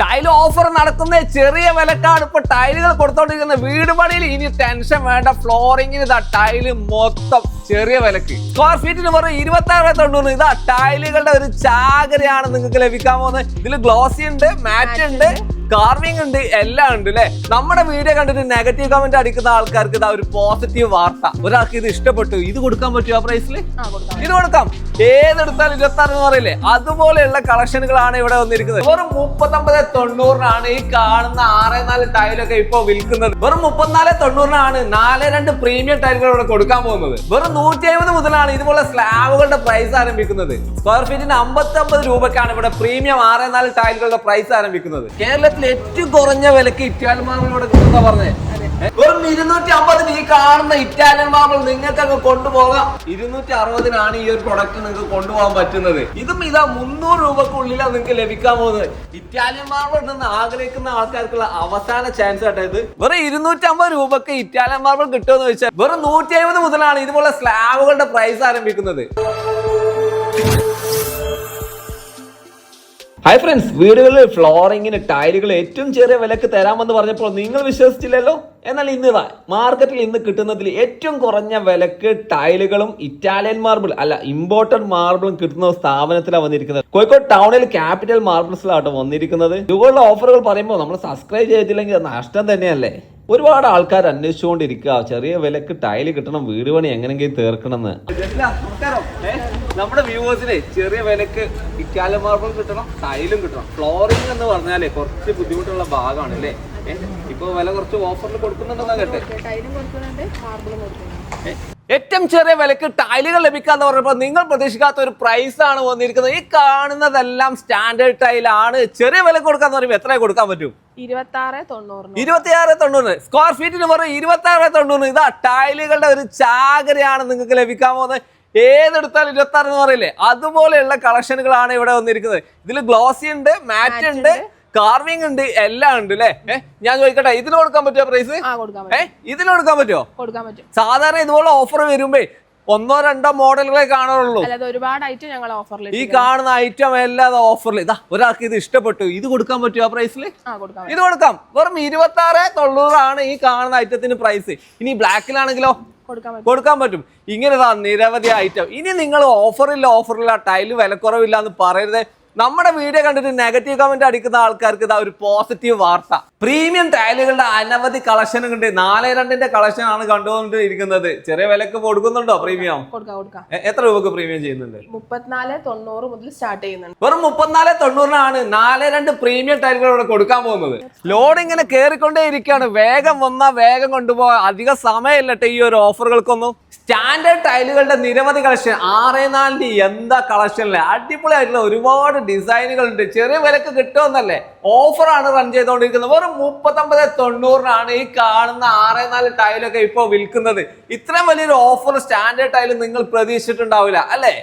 Tile offer നടക്കുന്ന ചെറിയ വിലക്കാണ് ഇപ്പൊ ടൈലുകൾ കൊടുത്തോണ്ടിരിക്കുന്ന വീട് പണിയിൽ ഇനി ടെൻഷൻ വേണ്ട. ഫ്ലോറിങ്ങിന് ഇതാ ടൈൽ മൊത്തം ചെറിയ വിലക്ക്. സ്ക്വയർ ഫീറ്റിന് വെറും ഇരുപത്തി ആറ് തൊണ്ണൂറ്. ഇതാ ടൈലുകളുടെ ഒരു ചാകരയാണ് നിങ്ങൾക്ക് ലഭിക്കാൻ പോകുന്നത്. ഇതിൽ ഗ്ലോസി ഉണ്ട് മാറ്റ് ഉണ്ട് കാർവിംഗ് ഉണ്ട് എല്ലാം ഉണ്ട് അല്ലെ? നമ്മുടെ വീഡിയോ കണ്ടിട്ട് നെഗറ്റീവ് കമന്റ് അടിക്കുന്ന ആൾക്കാർക്ക് ഇതാ ഒരു പോസിറ്റീവ് വാർത്ത. ഒരാൾക്ക് ഇത് ഇഷ്ടപ്പെട്ടു. ഇത് കൊടുക്കാൻ പറ്റുമോ ആ പ്രൈസിൽ ഇത് കൊടുക്കാം. ഏതെടുത്താലും ഇരുപത്തി എന്ന് പറയില്ലേ? അതുപോലെയുള്ള കളക്ഷനുകളാണ് ഇവിടെ വന്നിരിക്കുന്നത്. വെറും മുപ്പത്തൊമ്പത് തൊണ്ണൂറിനാണ് ഈ കാണുന്ന ആറ് നാല് ടൈലൊക്കെ ഇപ്പൊ വിൽക്കുന്നത്. വെറും മുപ്പത്തിനാല് തൊണ്ണൂറിനാണ് നാല് രണ്ട് പ്രീമിയം ടൈലുകൾ ഇവിടെ കൊടുക്കാൻ പോകുന്നത്. വെറും നൂറ്റി അമ്പത് മുതലാണ് ഇതുപോലെ സ്ലാബുകളുടെ പ്രൈസ് ആരംഭിക്കുന്നത്. സ്ക്വയർ ഫീറ്റിന് അമ്പത്തി അമ്പത് രൂപയ്ക്കാണ് ഇവിടെ പ്രീമിയം ആറ് നാല് ടൈലുകളുടെ പ്രൈസ് ആരംഭിക്കുന്നത്. കേരളത്തിൽ ഏറ്റവും കുറഞ്ഞ വിലക്ക് ഇറ്റാലിയൻ മാർബിളിവിടെ കിട്ടുന്ന പറഞ്ഞേ? വെറും ഇരുന്നൂറ്റി അമ്പതിന് ഈ കാണുന്ന ഇറ്റാലിയൻ മാർബിൾ അങ്ങ് കൊണ്ടുപോകാം. ഇരുന്നൂറ്റി അറുപതിനാണ് ഈ ഒരു പ്രൊഡക്റ്റ് നിങ്ങൾക്ക് കൊണ്ടുപോകാൻ പറ്റുന്നത്. ഇതും ഇതാ മുന്നൂറ് രൂപക്കുള്ളിലാണ് നിങ്ങൾക്ക് ലഭിക്കാൻ പോകുന്നത്. ഇറ്റാലിയൻ മാർബിൾ നിന്ന് ആഗ്രഹിക്കുന്ന ആൾക്കാർക്കുള്ള അവസാന ചാൻസ് ആട്ടെ ഇത്. വെറും ഇരുന്നൂറ്റി അമ്പത് രൂപക്ക് ഇറ്റാലിയൻ മാർബിൾ കിട്ടുമെന്ന് വെച്ചാൽ വെറും നൂറ്റി അമ്പത് മുതലാണ് ഇതുപോലെ സ്ലാബുകളുടെ പ്രൈസ് ആരംഭിക്കുന്നത്. ഹായ് ഫ്രണ്ട്സ് വീടുകളിൽ ഫ്ലോറിങ്ങിന് ടൈലുകൾ ഏറ്റവും ചെറിയ വിലക്ക് തരാമെന്ന് പറഞ്ഞപ്പോൾ നിങ്ങൾ വിശ്വസിച്ചില്ലല്ലോ? എന്നാൽ ഇന്ന് മാർക്കറ്റിൽ ഇന്ന് കിട്ടുന്നതിൽ ഏറ്റവും കുറഞ്ഞ വിലക്ക് ടൈലുകളും ഇറ്റാലിയൻ മാർബിൾ അല്ല ഇമ്പോർട്ടഡ് മാർബിളും കിട്ടുന്ന സ്ഥാപനത്തിലാണ് വന്നിരിക്കുന്നത്. കോഴിക്കോട് ടൗണിൽ ക്യാപിറ്റൽ മാർബിൾസിലാട്ടോ വന്നിരിക്കുന്നത്. ഇതുപോലുള്ള ഓഫറുകൾ പറയുമ്പോൾ നമ്മൾ സബ്സ്ക്രൈബ് ചെയ്തില്ലെങ്കിൽ നഷ്ടം തന്നെയല്ലേ? ഒരുപാട് ആൾക്കാർ അന്വേഷിച്ചുകൊണ്ടിരിക്കുക. ചെറിയ വിലക്ക് ടൈൽ കിട്ടണം വീട് പണി എങ്ങനെയെങ്കിലും തീർക്കണമെന്ന്. നമ്മുടെ വ്യൂവേഴ്സിനെ ചെറിയ വിലക്ക് ഇറ്റാലിയൻ മാർബിൾ കിട്ടണം ടൈലും കിട്ടണം. ഫ്ലോറിംഗ് എന്ന് പറഞ്ഞാലേ കുറച്ച് ബുദ്ധിമുട്ടുള്ള ഭാഗമാണ് അല്ലേ? ഇപ്പൊ വില കുറച്ച് ഓഫറിൽ കൊടുക്കുന്നുണ്ടെന്നാ കേട്ടെ. ഏറ്റവും ചെറിയ വിലക്ക് ടൈലുകൾ ലഭിക്കാന്ന് പറഞ്ഞപ്പോൾ നിങ്ങൾ പ്രതീക്ഷിക്കാത്ത ഒരു പ്രൈസ് ആണ് വന്നിരിക്കുന്നത്. ഈ കാണുന്നതെല്ലാം സ്റ്റാൻഡേർഡ് ടൈലാണ് ചെറിയ വില കൊടുക്കാന്ന് പറയുമ്പോൾ എത്ര കൊടുക്കാൻ പറ്റും? ഇരുപത്തിയാറ് തൊണ്ണൂറ് സ്ക്വയർ ഫീറ്റിന് പറയും ഇരുപത്തി ആറ് തൊണ്ണൂറ് ഇതാ ടൈലുകളുടെ ഒരു ചാകരയാണ് നിങ്ങൾക്ക് ലഭിക്കാൻ പോകുന്നത്. ഏതെടുത്താലും ഇരുപത്തി ആറ് എന്ന് പറയില്ലേ? അതുപോലെയുള്ള കളക്ഷനുകളാണ് ഇവിടെ വന്നിരിക്കുന്നത്. ഇതിൽ ഗ്ലോസി ഉണ്ട് മാറ്റ് ഉണ്ട്. കാർവിംഗ് ഉണ്ട് എല്ലാം ഉണ്ട് അല്ലേ ഞാൻ ചോദിക്കട്ടെ ഇതിന് കൊടുക്കാൻ പറ്റുമോ പ്രൈസ് ആ കൊടുക്കാൻ ഏ പറ്റും. ഇതിന് കൊടുക്കാൻ പറ്റുമോ കൊടുക്കാൻ പറ്റും. സാധാരണ ഇതുപോലെ ഓഫർ വരുമ്പേ ഒന്നോ രണ്ടോ മോഡലുകളെ കാണാറുള്ളൂ ഒരുപാട് ഐറ്റം ഞങ്ങൾ ഓഫറിൽ ഈ കാണുന്ന ഐറ്റം എല്ലാം ഓഫറിൽ ഇതാ ഒരാൾക്ക് ഇത് ഇഷ്ടപ്പെട്ടു. ഇത് കൊടുക്കാൻ പറ്റുമോ ആ പ്രൈസിൽ ഇത് കൊടുക്കാം. വെറും ഇരുപത്തി ആറ് തൊണ്ണൂറാണ് ഈ കാണുന്ന ഐറ്റത്തിന് പ്രൈസ് ഇനി ബ്ലാക്കിലാണെങ്കിലോ കൊടുക്കാൻ പറ്റും. കൊടുക്കാൻ പറ്റും. ഇങ്ങനെ നിരവധി ഐറ്റം ഇനി നിങ്ങൾ ഓഫറില്ല ഓഫറില്ല ടൈൽ വിലക്കുറവില്ല എന്ന് പറയരുത്. നമ്മുടെ വീഡിയോ കണ്ടിട്ട് നെഗറ്റീവ് കമന്റ് അടിക്കുന്ന ആൾക്കാർക്ക് ഇതാ ഒരു പോസിറ്റീവ് വാർത്ത. പ്രീമിയം ടൈലുകളുടെ അനവധി കളക്ഷൻ ഉണ്ട്. നാല് രണ്ടിന്റെ കളക്ഷൻ ആണ് കണ്ടുകൊണ്ടിരിക്കുന്നത്. ചെറിയ വിലക്ക് കൊടുക്കുന്നുണ്ടോ പ്രീമിയം എത്ര രൂപക്ക് പ്രീമിയം ചെയ്യുന്നുണ്ട്? മുപ്പത്തിനാല് തൊണ്ണൂറ് മുതൽ സ്റ്റാർട്ട് ചെയ്യുന്നുണ്ട്. വെറും മുപ്പത്തിനാല് തൊണ്ണൂറിനാണ് നാല് രണ്ട് പ്രീമിയം ടൈലുകൾ ഇവിടെ കൊടുക്കാൻ പോകുന്നത്. ലോഡ് ഇങ്ങനെ കയറിക്കൊണ്ടേ ഇരിക്കുകയാണ് വേഗം വന്നാൽ വേഗം കൊണ്ടുപോകാൻ അധിക സമയമില്ലട്ടെ ഈ ഒരു ഓഫറുകൾക്കൊന്നും സ്റ്റാൻഡേർഡ് ടൈലുകളുടെ നിരവധി കളക്ഷൻ. ആറേ നാലിന്റെ എന്താ കളക്ഷനിലെ? അടിപൊളിയായിട്ടുള്ള ഒരുപാട് ഡിസൈനുകൾ ഉണ്ട് ചെറിയ വിലക്ക് കിട്ടുമെന്നല്ലേ? ഓഫറാണ് റൺ ചെയ്തുകൊണ്ടിരിക്കുന്നത് വെറും മുപ്പത്തൊമ്പത് തൊണ്ണൂറിനാണ് ഈ കാണുന്ന ആറേ നാല് ടൈലൊക്കെ ഇപ്പോൾ വിൽക്കുന്നത്. ഇത്രയും വലിയൊരു ഓഫർ സ്റ്റാൻഡേർഡ് ടൈൽ നിങ്ങൾ പ്രതീക്ഷിച്ചിട്ടുണ്ടാവില്ല അല്ലേ?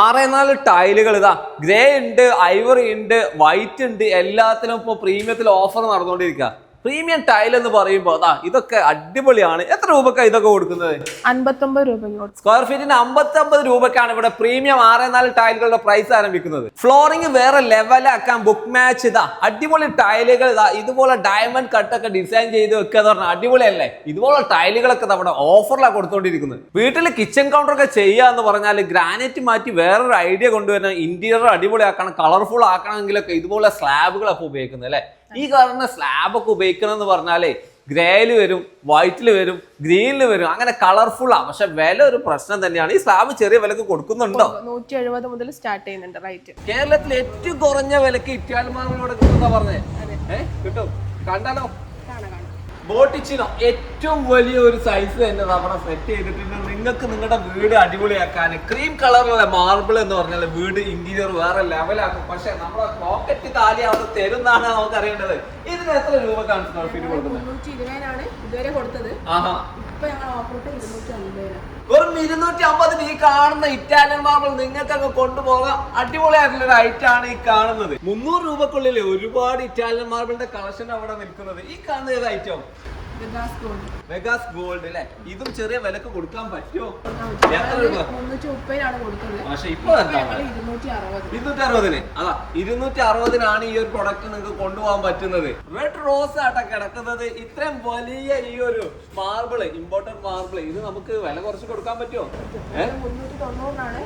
ആറേ നാല് ടൈലുകൾ ഇതാ ഗ്രേ ഉണ്ട് ഐവറി ഉണ്ട് വൈറ്റ് ഉണ്ട് എല്ലാത്തിനും ഇപ്പോൾ പ്രീമിയത്തിൽ ഓഫർ നടന്നുകൊണ്ടിരിക്കുക പ്രീമിയം ടൈൽ എന്ന് പറയുമ്പോൾ അതാ ഇതൊക്കെ അടിപൊളിയാണ്. എത്ര രൂപക്കാണ് ഇതൊക്കെ കൊടുക്കുന്നത്? അൻപത്തൊമ്പത് രൂപ സ്ക്വയർ ഫീറ്റിന് അമ്പത്തി അമ്പത് രൂപക്കാണ് ഇവിടെ പ്രീമിയം ആറ് നാല് ടൈലുകളുടെ പ്രൈസ് ആരംഭിക്കുന്നത്. ഫ്ലോറിംഗ് വേറെ ലെവലാക്കാൻ ബുക്ക് മാച്ച് ഇതാ. അടിപൊളി ടൈലുകൾ ഇതാ. ഇതുപോലെ ഡയമണ്ട് കട്ടൊക്കെ ഡിസൈൻ ചെയ്ത് വെക്കുക എന്ന് പറഞ്ഞാൽ അടിപൊളിയല്ലേ? ഇതുപോലെ ടൈലുകളൊക്കെ നമ്മുടെ ഓഫറിലാണ് കൊടുത്തോണ്ടിരിക്കുന്നത്. വീട്ടിൽ കിച്ചൺ കൗണ്ടർ ഒക്കെ ചെയ്യുക എന്ന് പറഞ്ഞാൽ ഗ്രാനൈറ്റ് മാറ്റി വേറൊരു ഐഡിയ കൊണ്ടുവരണം ഇന്റീരിയർ അടിപൊളിയാക്കണം കളർഫുൾ ആക്കണമെങ്കിലൊക്കെ ഇതുപോലെ സ്ലാബുകളൊക്കെ ഉപയോഗിക്കുന്നത് അല്ലേ? ഈ കാണുന്ന സ്ലാബൊക്കെ ഉപയോഗിക്കണം എന്ന് പറഞ്ഞാലേ ഗ്രേയിൽ വരും വൈറ്റിൽ വരും ഗ്രീനിൽ വരും അങ്ങനെ കളർഫുൾ ആണ് പക്ഷെ വില ഒരു പ്രശ്നം തന്നെയാണ്. ഈ സ്ലാബ് ചെറിയ വിലക്ക് കൊടുക്കുന്നുണ്ടോ? നൂറ്റി എഴുപത് മുതൽ സ്റ്റാർട്ട് ചെയ്യുന്നുണ്ട് റൈറ്റ് കേരളത്തിൽ ഏറ്റവും കുറഞ്ഞ വിലക്ക് ഇറ്റാലിയൻ മാർബിളോട് കിട്ടുന്ന പറഞ്ഞേ കിട്ടും. കണ്ടാലോ? കാണാം കാണാം ബോട്ടിച്ചിനോ ഏറ്റവും വലിയ ഒരു സൈസ് തന്നെ നമ്മുടെ സെറ്റ് ചെയ്തിട്ടുണ്ട്. നിങ്ങൾക്ക് നിങ്ങളുടെ വീട് അടിപൊളിയാക്കാൻ ക്രീം കളറിലുള്ള മാർബിൾ എന്ന് പറഞ്ഞാൽ വീട് ഇന്റീരിയർ വേറെ ലെവലാക്കും പക്ഷെ നമ്മുടെ പോക്കറ്റ് കാലി അവിടെ തരുന്നാണ് നമുക്ക് അറിയേണ്ടത്. ഇതിന് എത്ര രൂപ കാണുന്നു ഫീറ്റ് കൊടുക്കുന്നത്? ഇതുവരെ കൊടുത്തത്. ആഹാ. ഇപ്പൊ ഞങ്ങൾ ഓഫർ ഇരുന്നൂറ്റി വെറും ഇരുന്നൂറ്റി അമ്പതിന് ഈ കാണുന്ന ഇറ്റാലിയൻ മാർബിൾ നിങ്ങൾക്ക് അങ്ങ് കൊണ്ടുപോകാം. അടിപൊളിയായിട്ടുള്ള ഒരു ഐറ്റം ആണ് ഈ കാണുന്നത്. മുന്നൂറ് രൂപക്കുള്ളിൽ ഒരുപാട് ഇറ്റാലിയൻ മാർബിളിന്റെ കളക്ഷൻ അവിടെ നിൽക്കുന്നത്. ഈ കാണുന്ന ഏത് ഐറ്റം വികാസ് ഗോൾഡ് അല്ലേ? ഇതും ചെറിയ വിലക്ക് കൊടുക്കാൻ പറ്റുമോ. എത്ര ഞങ്ങൾ രൂപ? മുന്നൂറ്റി മുപ്പതിനാണ് കൊടുത്തത്. പക്ഷെ ഇപ്പൊ ഇരുന്നൂറ്റി അറുപത് ഇരുന്നൂറ്റി അറുപതിന് അതാ ഇരുന്നൂറ്റി അറുപതിനാണ് ഈ ഒരു പ്രൊഡക്റ്റ് നിങ്ങൾക്ക് കൊണ്ടുപോകാൻ പറ്റുന്നത്. റെഡ് റോസ് ആട്ടാ കിടക്കുന്നത്. ഇത്രയും വലിയ ഈ ഒരു മാർബിൾ ഇമ്പോർട്ടന്റ് മാർബിൾ ഇത് നമുക്ക് വില കുറച്ച് കൊടുക്കാൻ പറ്റുമോ? മുന്നൂറ്റി തൊണ്ണൂറിനാണ്.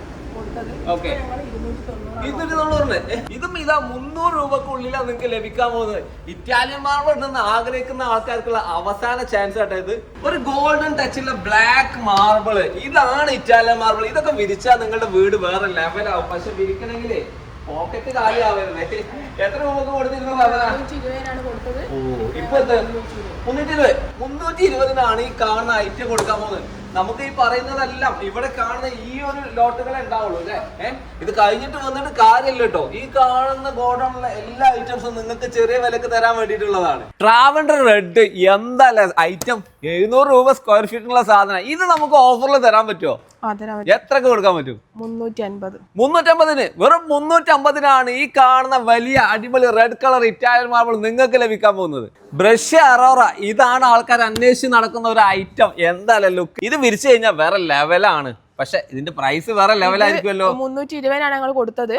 ഇരുന്നൂറ്റി തൊണ്ണൂറിന്. ഇതും ഇതാ മുന്നൂറ് രൂപക്കുള്ളിലാണ് നിങ്ങൾക്ക് ലഭിക്കാൻ പോകുന്നത്. ഇറ്റാലിയൻ മാർബിൾ ഉണ്ടെന്ന് ആഗ്രഹിക്കുന്ന ആൾക്കാർക്കുള്ള അവസാന ചാൻസ് ആട്ടോ ഇത്. ഒരു ഗോൾഡൻ ടച്ചിലെ ബ്ലാക്ക് മാർബിൾ ഇതാണ് ഇറ്റാലിയൻ മാർബിൾ ഇതൊക്കെ വിരിച്ചാൽ നിങ്ങളുടെ വീട് വേറെ ലെവലാവും പക്ഷെ വിരിക്കണമെങ്കിലേ പോക്കറ്റ് കാലിയാവരുത് എത്ര രൂപക്ക് കൊടുത്തിരുന്നു സാധന മുന്നൂറ്റി ഇപ്പൊ ഇരുപത് മുന്നൂറ്റി ഇരുപതിനാണ് ഈ കാണുന്ന ഐറ്റം കൊടുക്കാൻ പോകുന്നത്. നമുക്ക് ഈ പറയുന്നതെല്ലാം ഇവിടെ കാണുന്ന ഈ ഒരു ലോട്ടുകളെ ഉണ്ടാവുള്ളൂ അല്ലേ? ഏഹ് ഇത് കഴിഞ്ഞിട്ട് വന്നിട്ട് കാര്യമില്ല കേട്ടോ. ഈ കാണുന്ന ഗോഡൗണിലെ എല്ലാ ഐറ്റംസും നിങ്ങൾക്ക് ചെറിയ വിലക്ക് തരാൻ വേണ്ടിയിട്ടുള്ളതാണ്. ട്രാവൻഡർ റെഡ് എന്താ ഐറ്റം എഴുന്നൂറ് രൂപ സ്ക്വയർ ഫീറ്റിനുള്ള സാധനം. ഇത് നമുക്ക് ഓഫറിൽ തരാൻ പറ്റുമോ എത്രക്ക് കൊടുക്കാൻ പറ്റും? മുന്നൂറ്റി അമ്പത് മുന്നൂറ്റമ്പതിന് വെറും മുന്നൂറ്റമ്പതിനാണ് ഈ കാണുന്ന വലിയ അടിപൊളി റെഡ് കളർ ഇറ്റാലിയൻ മാർബിൾ നിങ്ങൾക്ക് ലഭിക്കാൻ പോകുന്നത്. ബ്രഷ് അറോറ ഇതാണ് ആൾക്കാർ അന്വേഷിച്ച് നടക്കുന്ന ഒരു ഐറ്റം എന്തായാലും ലുക്ക് ഇത് വിരിച്ചു കഴിഞ്ഞാൽ വേറെ ലെവലാണ് പക്ഷെ ഇതിന്റെ പ്രൈസ് വേറെ ലെവലായിരിക്കുമല്ലോ മുന്നൂറ്റി ഇരുപതിനാണ് ഞങ്ങൾ കൊടുത്തത്.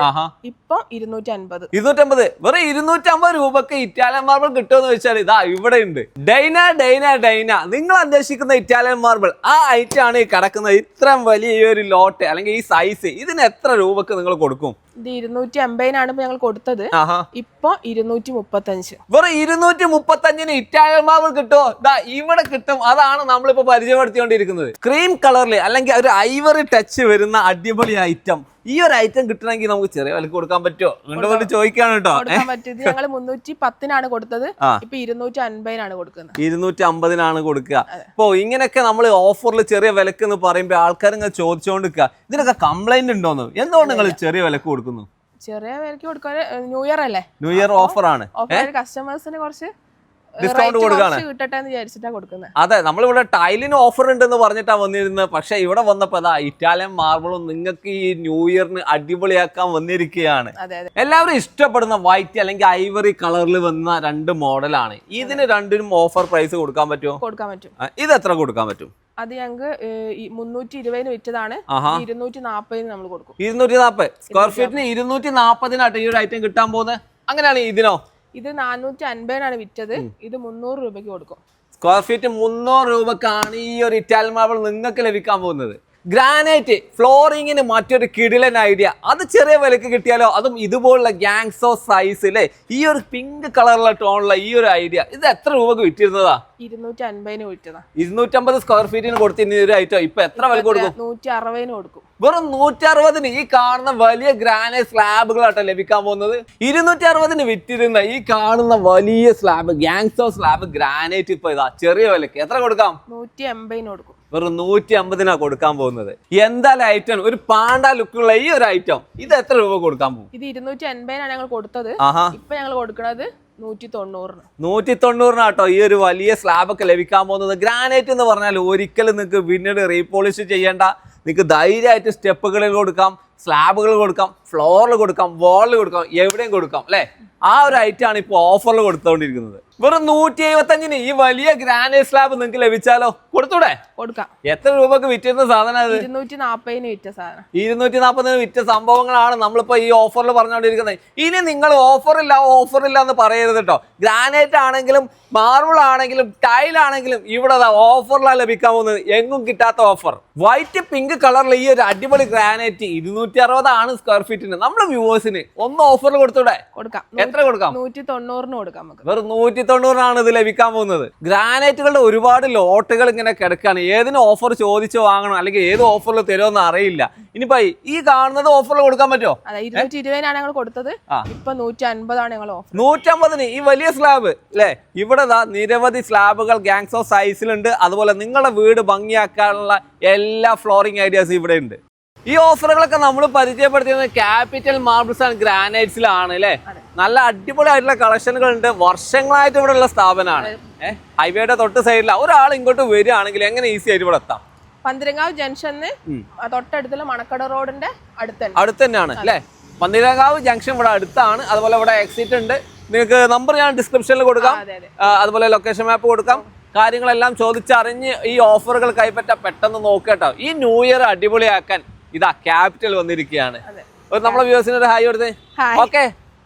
ഇപ്പൊ ഇരുന്നൂറ്റി അൻപത് ഇരുന്നൂറ്റമ്പത് വെറും ഇരുന്നൂറ്റമ്പത് രൂപക്ക് ഇറ്റാലിയൻ മാർബിൾ കിട്ടുമെന്ന് വെച്ചാൽ ഇതാ ഇവിടെ ഉണ്ട്. ഡൈന ഡൈന ഡൈന. നിങ്ങൾ അന്വേഷിക്കുന്ന ഇറ്റാലിയൻ മാർബിൾ ആ ഐറ്റം ആണ് ഈ കിടക്കുന്നത് ഇത്രയും വലിയ ഒരു ലോട്ട് അല്ലെങ്കിൽ ഈ സൈസ് ഇതിന് എത്ര രൂപക്ക് നിങ്ങൾ കൊടുക്കും? ഇത് ഇരുന്നൂറ്റി അമ്പതിനാണ് ഞങ്ങൾ കൊടുത്തത്. ഇപ്പൊ ഇരുന്നൂറ്റി മുപ്പത്തഞ്ച് വെറും ഇരുന്നൂറ്റി മുപ്പത്തഞ്ചിന് ഇറ്റാലിയൻ കിട്ടുമോ ഇവിടെ കിട്ടും. അതാണ് നമ്മളിപ്പോ പരിചയപ്പെടുത്തിക്കൊണ്ടിരിക്കുന്നത്. ക്രീം കളറിൽ അല്ലെങ്കിൽ ഒരു ഐവറി ടച്ച് വരുന്ന അടിപൊളി ഐറ്റം. ഈ ഒരു ഐറ്റം കിട്ടണമെങ്കിൽ നമുക്ക് ചെറിയ വിലക്ക് കൊടുക്കാൻ പറ്റുമോ? കൊണ്ട് ചോദിക്കാണ് കേട്ടോ. കൊടുക്കാൻ പറ്റും. ഇത് ഞങ്ങൾ മുന്നൂറ്റി പത്തിനാണ് കൊടുത്തത്. ഇപ്പൊ ഇരുന്നൂറ്റി അൻപതിനാണ് കൊടുക്കുന്നത്. ഇരുന്നൂറ്റി അമ്പതിനാണ് കൊടുക്കുക ഇപ്പോ ഇങ്ങനെയൊക്കെ നമ്മൾ ഓഫറിൽ ചെറിയ വിലക്ക് എന്ന് പറയുമ്പോൾ ആൾക്കാർ ഇങ്ങനെ ചോദിച്ചുകൊണ്ട് നിൽക്കുക ഇതിനൊക്കെ കംപ്ലൈന്റ് ഉണ്ടോന്ന്? എന്തുകൊണ്ട് നിങ്ങൾ ചെറിയ വിലക്ക് കൊടുക്കുന്നു? ചെറിയ വിലക്ക് കൊടുക്കാൻ ന്യൂ ഇയർ അല്ലേ? ന്യൂ ഇയർ ഓഫർ ആണ്. കസ്റ്റമേഴ്സിന് കുറച്ച് Rate കൊടുക്കാണ്. അതെ നമ്മളിവിടെ ടൈലിന് ഓഫർ ഉണ്ടെന്ന് പറഞ്ഞിട്ടാ വന്നിരുന്നത്. പക്ഷെ ഇവിടെ വന്നപ്പോ അതാ ഇറ്റാലിയൻ മാർബിളും നിങ്ങൾക്ക് ഈ ന്യൂ ഇയറിന് അടിപൊളിയാക്കാൻ വന്നിരിക്കുകയാണ്. എല്ലാവരും ഇഷ്ടപ്പെടുന്ന വൈറ്റ് അല്ലെങ്കിൽ ഐവറി കളറിൽ വന്ന രണ്ട് മോഡലാണ് ഇതിന് രണ്ടിനും ഓഫർ പ്രൈസ് കൊടുക്കാൻ പറ്റുമോ? കൊടുക്കാൻ പറ്റും. ഇത് എത്ര കൊടുക്കാൻ പറ്റും? അത് ഞങ്ങൾക്ക് മുന്നൂറ്റി ഇരുപതിന് വിറ്റതാണ്. ഇരുന്നൂറ്റി നാപ്പതിന് നമ്മൾ കൊടുക്കും. ഇരുന്നൂറ്റി നാപ്പത് സ്ക്വയർ ഫീറ്റിന് ഇരുന്നൂറ്റി നാപ്പതിനാട്ടോ ഈ ഒരു ഐറ്റം കിട്ടാൻ പോകുന്നത് അങ്ങനെയാണ് ഇതിനോ? ഇത് നാനൂറ്റി അൻപതിനാണ് വിറ്റത് ഇത് മുന്നൂറ് രൂപയ്ക്ക് കൊടുക്കും. സ്ക്വയർ ഫീറ്റ് മുന്നൂറ് രൂപക്കാണ് ഈ ഒരു ഇറ്റാലിയൻ മാർബിൾ നിങ്ങൾക്ക് ലഭിക്കാൻ പോകുന്നത്. ഗ്രാനൈറ്റ് ഫ്ലോറിങ്ങിന് മറ്റൊരു കിടിലൻ ഐഡിയ അത് ചെറിയ വിലക്ക് കിട്ടിയാലോ? അതും ഇതുപോലുള്ള ഗ്യാങ്സോ സൈസിലെ ഈ ഒരു പിങ്ക് കളറുള്ള ടോണുള്ള ഈ ഒരു ഐഡിയ ഇത് എത്ര രൂപക്ക് വിറ്റിരുന്നതാ? ഇരുന്നൂറ്റി അൻപതിന് വിറ്റതാ ഇരുന്നൂറ്റമ്പത് സ്ക്വയർ ഫീറ്റിന് കൊടുത്തിരുന്ന ഒരു ഐറ്റം ഇപ്പൊ എത്ര വില കൊടുക്കും? നൂറ്റി അറുപതിന് കൊടുക്കും. വെറും നൂറ്റി അറുപതിന് ഈ കാണുന്ന വലിയ ഗ്രാനൈറ്റ് സ്ലാബുകളാട്ടോ ലഭിക്കാൻ പോകുന്നത്. ഇരുന്നൂറ്റി അറുപതിന് വിറ്റിരുന്ന ഈ കാണുന്ന വലിയ സ്ലാബ് ഗ്യാങ്സോ സ്ലാബ് ഗ്രാനൈറ്റ് ഇപ്പൊ ഇതാ. ചെറിയ വിലക്ക്. എത്ര കൊടുക്കാം? നൂറ്റി എൺപതിന് കൊടുക്കും. വെറും നൂറ്റി അമ്പതിനാ കൊടുക്കാൻ പോകുന്നത്. എന്തായാലും ഐറ്റം ഒരു പാണ്ട ലുക്കുള്ള ഈ ഒരു ഐറ്റം ഇത് എത്ര രൂപ കൊടുക്കാൻ പോകും? ഇത് ഇരുന്നൂറ്റി അൻപതിനാണ് ഞങ്ങൾ കൊടുത്തത്. ആഹാ. ഇപ്പൊ ഞങ്ങൾ കൊടുക്കുന്നത് നൂറ്റി തൊണ്ണൂറിന് നൂറ്റി തൊണ്ണൂറിനാട്ടോ ഈ ഒരു വലിയ സ്ലാബ് ഒക്കെ ലഭിക്കാൻ പോകുന്നത്. ഗ്രാനൈറ്റ് എന്ന് പറഞ്ഞാൽ ഒരിക്കലും നിങ്ങൾക്ക് പിന്നീട് റീപോളിഷ് ചെയ്യേണ്ട നിങ്ങൾക്ക് ധൈര്യമായിട്ട് സ്റ്റെപ്പുകളിൽ കൊടുക്കാം. സ്ലാബുകൾ കൊടുക്കാം ഫ്ലോറിൽ കൊടുക്കാം വാളിൽ കൊടുക്കാം എവിടെയും കൊടുക്കാം അല്ലേ? ആ ഒരു ഐറ്റം ആണ് ഇപ്പോൾ ഓഫറിൽ കൊടുത്തുകൊണ്ടിരിക്കുന്നത് വെറും നൂറ്റി എഴുപത്തഞ്ചിന് ഈ വലിയ ഗ്രാനൈറ്റ് സ്ലാബ് നിങ്ങൾക്ക് ലഭിച്ചാലോ? കൊടുത്തൂടെ? കൊടുക്കാം. എത്ര രൂപക്ക് വിറ്റിരുന്ന സാധനം അത്? ഇരുന്നൂറ്റി നാപ്പതിന് വിറ്റ സാധനം. ഇരുന്നൂറ്റി നാൽപ്പതിന് വിറ്റ സംഭവങ്ങളാണ് നമ്മളിപ്പോ ഈ ഓഫറിൽ പറഞ്ഞുകൊണ്ടിരിക്കുന്നത് ഇനി നിങ്ങൾ ഓഫറില്ല ഓഫറില്ല എന്ന് പറയരുത് കേട്ടോ ഗ്രാനൈറ്റ് ആണെങ്കിലും മാർബിൾ ആണെങ്കിലും ടൈൽ ആണെങ്കിലും ഇവിടെ ഓഫറിലാണ് ലഭിക്കാൻ പോകുന്നത്. എങ്ങും കിട്ടാത്ത ഓഫർ വൈറ്റ് പിങ്ക് കളറിൽ ഈ ഒരു അടിപൊളി ഗ്രാനൈറ്റ് ഇരുന്നൂറ്റി അറുപതാണ് സ്ക്വയർ ഫീറ്റിന് നമ്മുടെ വ്യൂവേഴ്സിന് ഒന്ന് ഓഫറിൽ കൊടുത്തൂടെ? കൊടുക്കാം. എത്ര കൊടുക്കാം? നൂറ്റി തൊണ്ണൂറിന് കൊടുക്കാം നമുക്ക്. വെറും നൂറ്റി തൊണ്ണൂറിനാണ് ഇത് ലഭിക്കാൻ പോകുന്നത്. ഗ്രാനൈറ്റുകളുടെ ഒരുപാട് ലോട്ടുകൾ ഇങ്ങനെ കിടക്കാണ്. ഏതിന് ഓഫർ ചോദിച്ച് വാങ്ങണം അല്ലെങ്കിൽ ഏത് ഓഫറിൽ തരുമെന്ന് അറിയില്ല. ഇനിയിപ്പോ ഈ കാണുന്നത് ഓഫറിൽ കൊടുക്കാൻ പറ്റുമോ? അതെ ഇരുന്നൂറ്റി ഇരുപതിനാണ് ഞങ്ങൾ കൊടുത്തത്. ഇപ്പൊ നൂറ്റി അൻപതാണ് ഞങ്ങൾ ഓഫർ നൂറ്റമ്പതിന് ഈ വലിയ സ്ലാബ് അല്ലേ ഇവിടെ നിരവധി സ്ലാബുകൾ ഗാങ്സ് ഓഫ് സൈസിലുണ്ട് അതുപോലെ നിങ്ങളുടെ വീട് ഭംഗിയാക്കാനുള്ള എല്ലാ ഫ്ലോറിംഗ് ഐഡിയാസും ഇവിടെ ഉണ്ട്. ഈ ഓഫറുകളൊക്കെ നമ്മൾ പരിചയപ്പെടുത്തിയത് ക്യാപിറ്റൽ മാർബിൾസ് ആൻഡ് ഗ്രാനൈറ്റ്സിലാണ് അല്ലേ? നല്ല നല്ല അടിപൊളിയായിട്ടുള്ള കളക്ഷനുകൾ ഉണ്ട് വർഷങ്ങളായിട്ട് ഇവിടെ ഉള്ള സ്ഥാപനമാണ് ഹൈവേയുടെ തൊട്ട് സൈഡിൽ ഒരാൾ ഇങ്ങോട്ട് വരികയാണെങ്കിൽ എങ്ങനെ ഈസി ആയിട്ട് ഇവിടെ എത്താം? പന്തിരങ്കാവ് ജംഗ്ഷന് തൊട്ടടുത്തുള്ള മണക്കട റോഡിന്റെ അടുത്തന്നെ. അടുത്ത് തന്നെയാണ് അല്ലേ? പന്തിരങ്കാവ് ജംഗ്ഷൻ ഇവിടെ അടുത്താണ്. അതുപോലെ ഇവിടെ എക്സിറ്റ് ഉണ്ട്. നിങ്ങൾക്ക് നമ്പർ ഞാൻ ഡിസ്ക്രിപ്ഷനിൽ കൊടുക്കാം. അതുപോലെ ലൊക്കേഷൻ മാപ്പ് കൊടുക്കാം. കാര്യങ്ങളെല്ലാം ചോദിച്ചറിഞ്ഞ് ഈ ഓഫറുകൾ കൈപ്പറ്റ പെട്ടെന്ന് നോക്കട്ടോ ഈ ന്യൂ ഇയർ അടിപൊളിയാക്കാൻ ഇതാ ക്യാപിറ്റൽ വന്നിരിക്കുകയാണ്. ഒരു നമ്മളെ വ്യൂസിന് ഒരു ഹായ് കൊടുത്തേ. ഓക്കെ